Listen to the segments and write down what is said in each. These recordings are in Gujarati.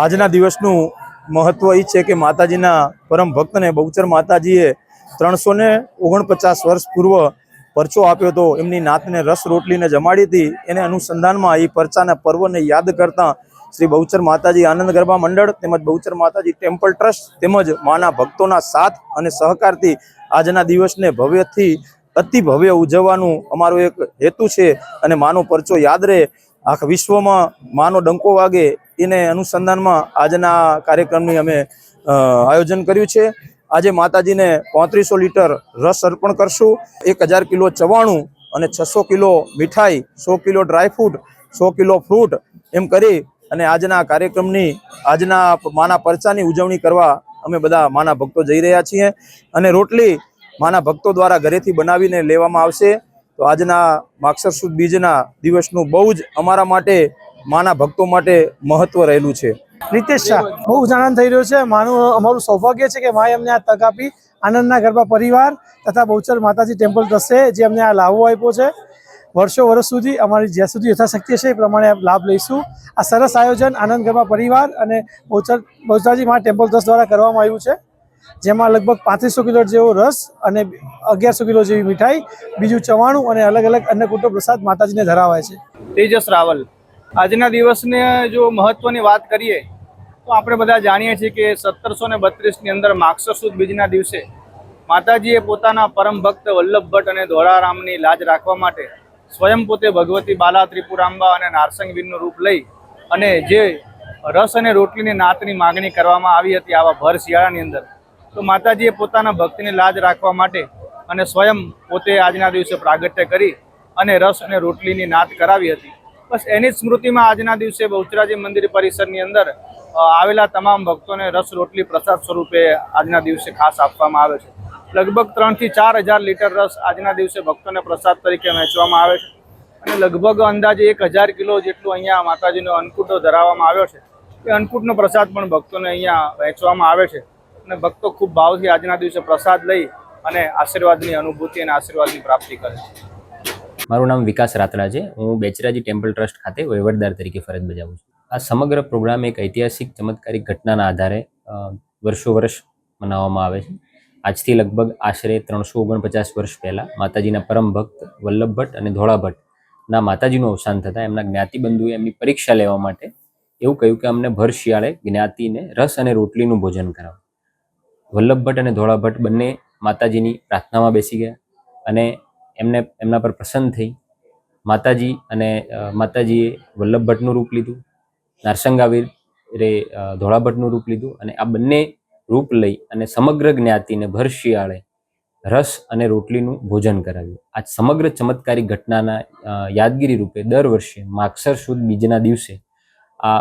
આજના દિવસનું મહત્વ એ છે કે માતાજીના પરમ ભક્તને બહુચર માતાજીએ ત્રણસો ને ઓગણપચાસ વર્ષ પૂર્વ પરચો આપ્યો હતો. એમની નાતને રસ રોટલીને જમાડી હતી. એને અનુસંધાનમાં એ પરચાના પર્વને યાદ કરતા શ્રી બહુચર માતાજી આનંદ ગરબા મંડળ તેમજ બહુચર માતાજી ટેમ્પલ ટ્રસ્ટ તેમજ માના ભક્તોના સાથ અને સહકારથી આજના દિવસને ભવ્યથી અતિ ભવ્ય ઉજવવાનું અમારો એક હેતુ છે અને માનો પરચો યાદ રહે. આખા વિશ્વમાં માનો ડંકો વાગે એને અનુસંધાનમાં આજના કાર્યક્રમની અમે આયોજન કર્યું છે. આજે માતાજીને પાંત્રીસો લીટર રસ અર્પણ કરશું. એક હજાર કિલો ચવાણું અને છસો કિલો મીઠાઈ, સો કિલો ડ્રાયફ્રૂટ સો કિલો ફ્રૂટ એમ કરી અને આજના કાર્યક્રમની, આજના માના પરચાની ઉજવણી કરવા અમે બધા માના ભક્તો જઈ રહ્યા છીએ. અને રોટલી માના ભક્તો દ્વારા ઘરેથી બનાવીને લેવામાં આવશે. તો આજના માક્ષર સુદ બીજના દિવસનું બહુ જ અમારા માટે માના ભક્તો માટે મહત્વ રહેલું છે. રીતેશ શાહ બહુ જ આનંદ થઈ રહ્યો છે. માનું અમારું સૌભાગ્ય છે કે માએ અમને આ તક આપી. આનંદના ગરબા પરિવાર તથા બહુચર માતાજી ટેમ્પલ ટ્રસ્ટે જે અમને આ લાભો આપ્યો છે. વર્ષો વર્ષ સુધી અમારી જ્યાં સુધી યથાશક્તિ છે એ પ્રમાણે લાભ લઈશું. આ સરસ આયોજન આનંદ ગરબા પરિવાર અને બહુચર બહુચરાજી મા ટેમ્પલ ટ્રસ્ટ દ્વારા કરવામાં આવ્યું છે. જેમાં લગભગ પાંત્રીસો કિલો જેવો રસ અને અગિયારસો કિલો જેવી મીઠાઈ બીજું ચવાણું અને અલગ અલગ અન્નકૂટો પ્રસાદ માતાજીને ધરાવાય છે. તેજસ રાવલ. આજના દિવસને જો મહત્વની વાત કરીએ, તો આપણે બધા જાણીએ છીએ કે સત્તરસો ને બત્રીસની અંદર માક્ષર સુદ બીજના દિવસે માતાજીએ પોતાના પરમ ભક્ત વલ્લભ ભટ્ટ અને ધોળારામની લાજ રાખવા માટે સ્વયં પોતે ભગવતી બાલા ત્રિપુરાંબા અને નારસંગવીરનું રૂપ લઈ અને જે રસ અને રોટલીની નાતની માગણી કરવામાં આવી હતી આવા ભર શિયાળાની અંદર, તો માતાજીએ પોતાના ભક્તિની લાજ રાખવા માટે અને સ્વયં પોતે આજના દિવસે પ્રાગટ્ય કરી અને રસ અને રોટલીની નાત કરાવી હતી. બસ એની સ્મૃતિમાં આજના દિવસે બહુચરાજી મંદિર પરિસરની અંદર આવેલા તમામ ભક્તોને રસ રોટલી પ્રસાદ સ્વરૂપે આજના દિવસે ખાસ આપવામાં આવે છે. લગભગ ત્રણથી ચાર હજાર લીટર રસ આજના દિવસે ભક્તોને પ્રસાદ તરીકે વહેંચવામાં આવે છે. અને લગભગ અંદાજે એક હજાર કિલો જેટલું અહીંયા માતાજીનો અન્નકૂટો ધરાવવામાં આવ્યો છે. એ અન્નકૂટનો પ્રસાદ પણ ભક્તોને અહીંયા વહેંચવામાં આવે છે. અને ભક્તો ખૂબ ભાવથી આજના દિવસે પ્રસાદ લઈ અને આશીર્વાદની અનુભૂતિ અને આશીર્વાદની પ્રાપ્તિ કરે છે. મારું નામ વિકાસ રાતડા છે. હું બેચરાજી ટેમ્પલ ટ્રસ્ટ ખાતે વહીવટદાર તરીકે ફરજ બજાવું છું. આ સમગ્ર પ્રોગ્રામ એક ઐતિહાસિક, ચમત્કારિક ઘટનાના આધારે વર્ષો વર્ષ મનાવવામાં આવે છે. આજથી લગભગ આશરે ત્રણસો ઓગણપચાસ વર્ષ પહેલાં માતાજીના પરમ ભક્ત વલ્લભ ભટ્ટ અને ધોળા ભટ્ટના માતાજીનું અવસાન થતાં એમના જ્ઞાતિબંધુએ એમની પરીક્ષા લેવા માટે એવું કહ્યું કે અમને ભર શિયાળે જ્ઞાતિને રસ અને રોટલીનું ભોજન કરાવો. વલ્લભ ભટ્ટ અને ધોળા ભટ્ટ બંને માતાજીની પ્રાર્થનામાં બેસી ગયા અને એમને, એમના પર પ્રસન્ન થઈ. માતાજી અને માતાજીએ વલ્લભ ભટ્ટનું રૂપ લીધું, નારસંગાવીર રે ધોળા ભટ્ટનું રૂપ લીધું અને આ બંને રૂપ લઈ અને સમગ્ર જ્ઞાતિને ભર શિયાળે રસ અને રોટલીનું ભોજન કરાવ્યું. આ સમગ્ર ચમત્કારિક ઘટનાના યાદગીરી રૂપે દર વર્ષે માગસર સુદ બીજના દિવસે આ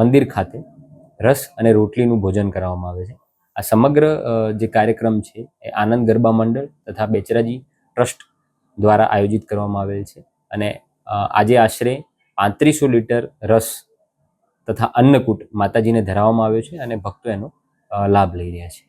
મંદિર ખાતે રસ અને રોટલીનું ભોજન કરાવવામાં આવે છે. આ સમગ્ર જે કાર્યક્રમ છે એ આનંદ ગરબા મંડળ તથા બેચરાજી ટ્રસ્ટ દ્વારા આયોજિત કરવામાં આવેલ છે. અને આજે આશરે પાંત્રીસો લીટર રસ તથા અન્નકૂટ માતાજીને ધરાવવામાં આવ્યો છે અને ભક્તો એનો લાભ લઈ રહ્યા છે.